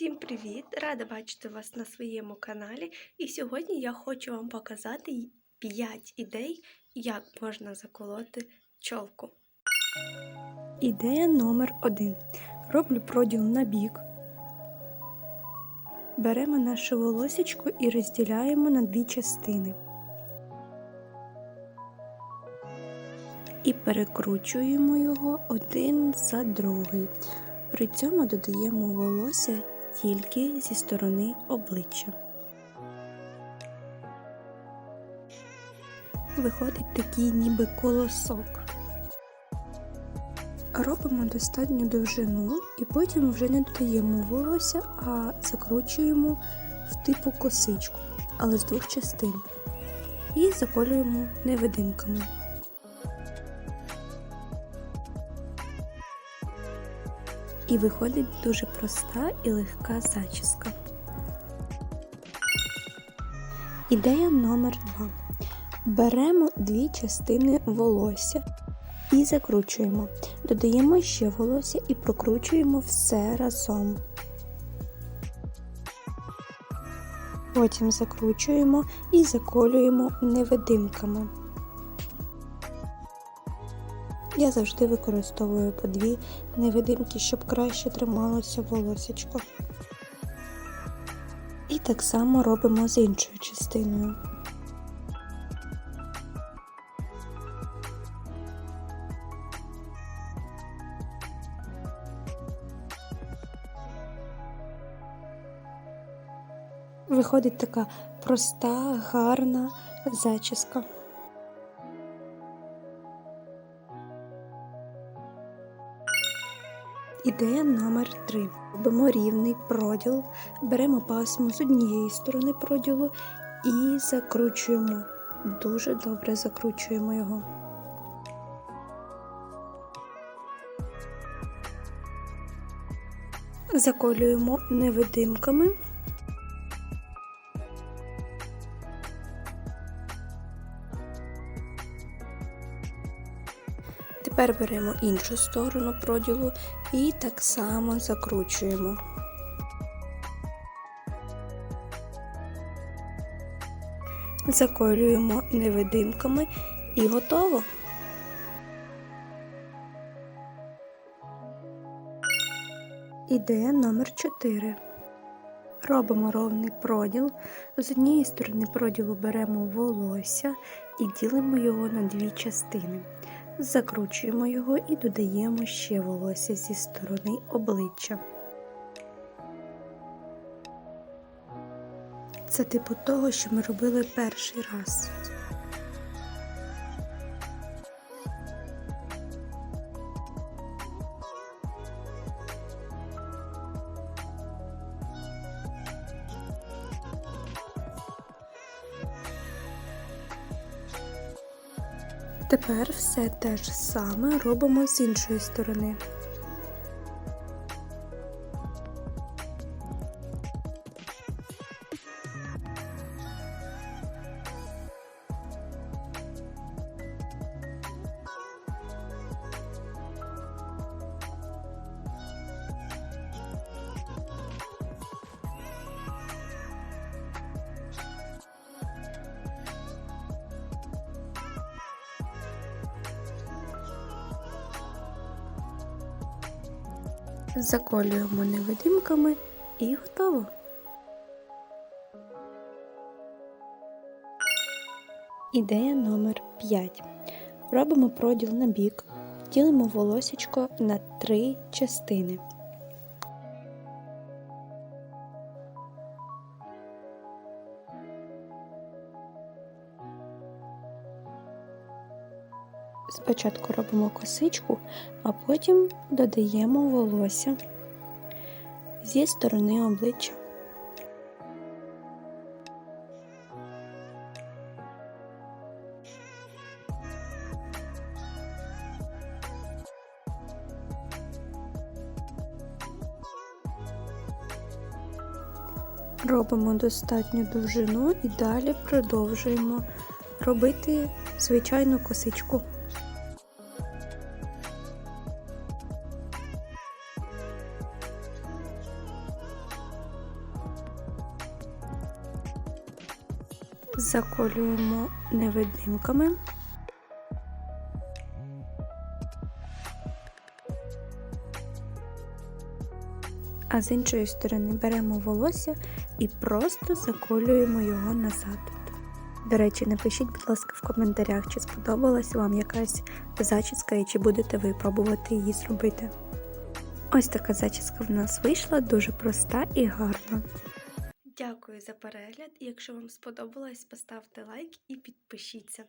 Всім привіт! Рада бачити вас на своєму каналі. І сьогодні я хочу вам показати 5 ідей, як можна заколоти чолку. Ідея номер 1 Роблю проділ на бік. Беремо наше волосечко і розділяємо на дві частини. І перекручуємо його один за другий. При цьому додаємо волосся тільки зі сторони обличчя. Виходить такий ніби колосок. Робимо достатню довжину і потім вже не додаємо волосся, а закручуємо в типу косичку, але з двох частин. І заколюємо невидимками. І виходить дуже проста і легка зачіска. Ідея номер 2 Беремо дві частини волосся і закручуємо. Додаємо ще волосся і прокручуємо все разом. Потім закручуємо і заколюємо невидимками. Я завжди використовую по дві невидимки, щоб краще трималося волосечко. І так само робимо з іншою частиною. Виходить така проста, гарна зачіска. Ідея номер 3 Робимо рівний проділ, беремо пасму з однієї сторони проділу і закручуємо. Дуже добре закручуємо його. Заколюємо невидимками. Тепер беремо іншу сторону проділу і так само закручуємо. Заколюємо невидимками і готово. Ідея номер 4 Робимо ровний проділ. З однієї сторони проділу беремо волосся і ділимо його на дві частини. Закручуємо його і додаємо ще волосся зі сторони обличчя. Це типу того, що ми робили перший раз. Тепер все те ж саме робимо з іншої сторони. Заколюємо невидимками і готово. Ідея номер 5 Робимо проділ на бік, ділимо волосечко на три частини. Спочатку робимо косичку, а потім додаємо волосся зі сторони обличчя. Робимо достатню довжину і далі продовжуємо робити звичайну косичку. Заколюємо невидимками. А з іншої сторони беремо волосся і просто заколюємо його назад. До речі, напишіть, будь ласка, в коментарях, чи сподобалась вам якась зачіска і чи будете ви пробувати її зробити. Ось така зачіска в нас вийшла, дуже проста і гарна. Дякую за перегляд. Якщо вам сподобалось, поставте лайк і підпишіться.